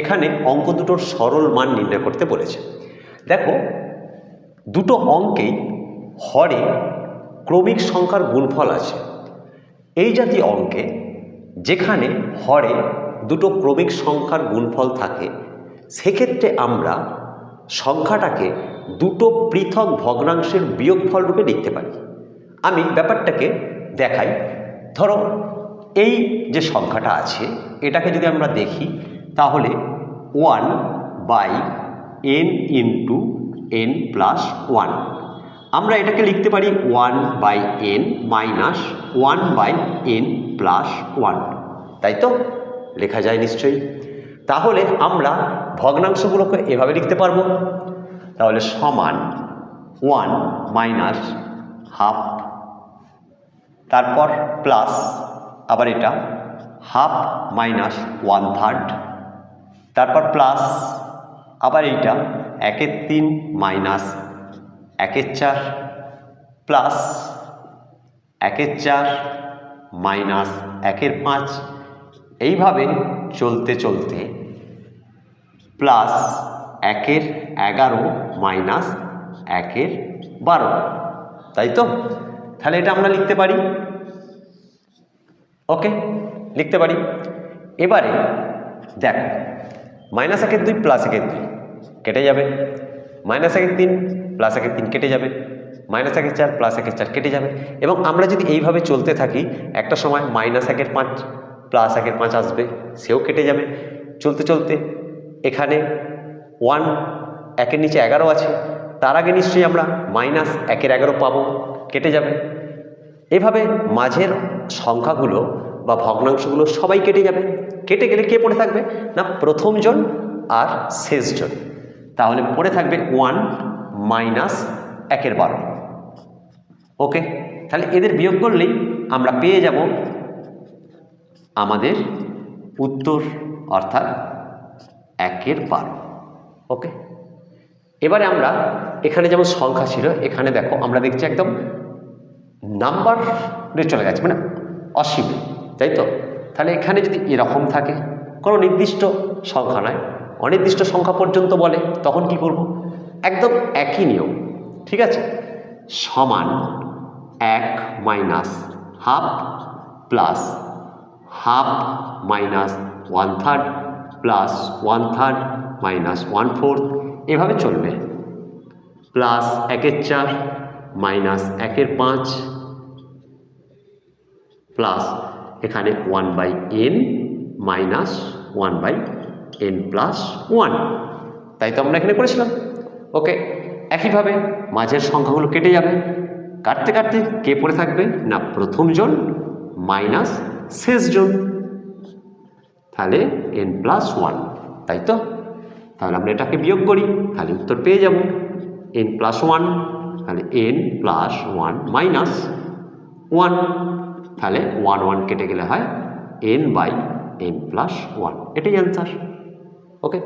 এখানে অঙ্ক দুটোর সরল মান নির্ণয় করতে বলেছে। দেখো, দুটো অঙ্কেই হরে ক্রমিক সংখ্যার গুণফল আছে। এই জাতীয় অঙ্কে যেখানে হরে দুটো ক্রমিক সংখ্যার গুণফল থাকে, সেক্ষেত্রে আমরা সংখ্যাটাকে দুটো পৃথক ভগ্নাংশের বিয়োগফল রূপে লিখতে পারি। আমি ব্যাপারটাকে দেখাই। ধরো, এই যে সংখ্যাটা আছে, এটাকে যদি আমরা দেখি তাহলে one by n into n plus one আমরা এটাকে লিখতে পারি one by n minus one by n plus one তাই তো? লেখা যায় নিশ্চয়ই। তাহলে আমরা ভগ্নাংশগুলোকে এভাবে লিখতে পারব। তাহলে সমান ওয়ান মাইনাস হাফ তারপর প্লাস আবার এটা হাফ মাইনাস ওয়ান থার্ড তারপর প্লাস আবার এইটা, একের তিন মাইনাস একের চার প্লাস একের চার মাইনাস একের পাঁচ। এইভাবে চলতে চলতে প্লাস একের এগারো মাইনাস একের বারো। তাই তো? তাহলে এটা আমরা লিখতে পারি। ওকে লিখতে পারি। এবারে, দেখ মাইনাস একের দুই, প্লাস একের দুই, কেটে যাবে। মাইনাস একের তিন, প্লাস একের তিন, কেটে যাবে। মাইনাস একের চার, প্লাস একের চার, কেটে যাবে। এবং আমরা যদি এইভাবে চলতে থাকি, একটা সময় মাইনাস একের পাঁচ, প্লাস একের পাঁচ আসবে, সেও কেটে যাবে। চলতে চলতে এখানে ওয়ান একের নিচে এগারো আছে, তার আগে নিশ্চয়ই আমরা মাইনাস একের এগারো পাবো, কেটে যাবে। এভাবে মাঝের সংখ্যাগুলো বা ভগ্নাংশগুলো সবাই কেটে যাবে। কেটে গেলে কে পড়ে থাকবে? না প্রথমজন আর শেষজন তাহলে পড়ে থাকবে ওয়ান মাইনাস একের বারো। ওকে? তাহলে এদের বিয়োগ করলেই আমরা পেয়ে যাব আমাদের উত্তর, অর্থাৎ একের বারো। ওকে? এবারে আমরা এখানে যেমন সংখ্যা ছিল, এখানে দেখো আমরা দেখছি একদম নাম্বারে চলে গেছে মানে অসীম, তাই তো? তাহলে এখানে যদি এরকম থাকে, কোনো নির্দিষ্ট সংখ্যা নয় অনির্দিষ্ট সংখ্যা পর্যন্ত বলে, তখন কি করব? একদম একই নিয়ম, ঠিক আছে? সমান এক minus half plus half minus one third plus one third minus one fourth, এভাবে চলবে। প্লাস একের চার মাইনাস একের পাঁচ, প্লাস এখানে one by n minus one by n plus one তাই তো আমরা এখানে করেছিলাম। ওকে একইভাবে মাঝের সংখ্যাগুলো কেটে যাবে। কাটতে কাটতে কে পড়ে থাকবে? না প্রথমজন মাইনাস শেষজন তাহলে এন প্লাস ওয়ান তাই তো? তাহলে আমরা এটাকে বিয়োগ করি, তাহলে উত্তর পেয়ে যাব। এন প্লাস ওয়ান তাহলে n plus one minus one তাহলে ওয়ান ওয়ান কেটে গেলে হয় n by n plus one এটাই অ্যান্সার ওকে